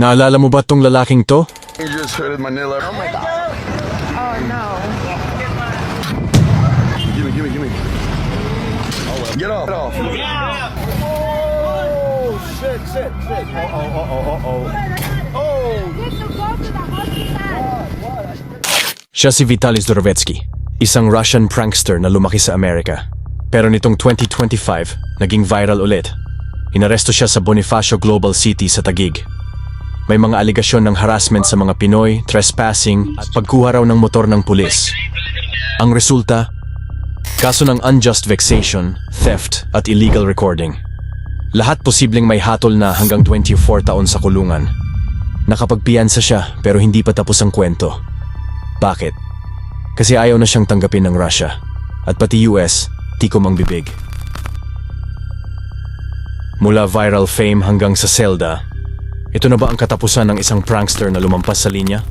Naalala mo ba tong lalaking to? You just hurted my nail. Oh my god. Oh no. Gimme, gimme, gimme. Get off. Get off. Oh, shit, shit, shit. Oh, oh, oh, oh, oh, oh. Oh, Need to go to the hospital. Siya si Vitaly Zdorowetsky, isang Russian prankster na lumaki sa Amerika. Pero nitong 2025, naging viral ulit. Inaresto siya sa Bonifacio Global City sa Taguig. May mga aligasyon ng harassment sa mga Pinoy, trespassing at pagkuha raw ng motor ng pulis. Ang resulta, kaso ng unjust vexation, theft at illegal recording. Lahat posibleng may hatol na hanggang 24 taon sa kulungan. Nakapagpiyansa siya pero hindi pa tapos ang kwento. Bakit? Kasi ayaw na siyang tanggapin ng Russia. At pati US, tikom ang bibig. Mula viral fame hanggang sa Zelda, ito na ba ang katapusan ng isang prankster na lumampas sa linya?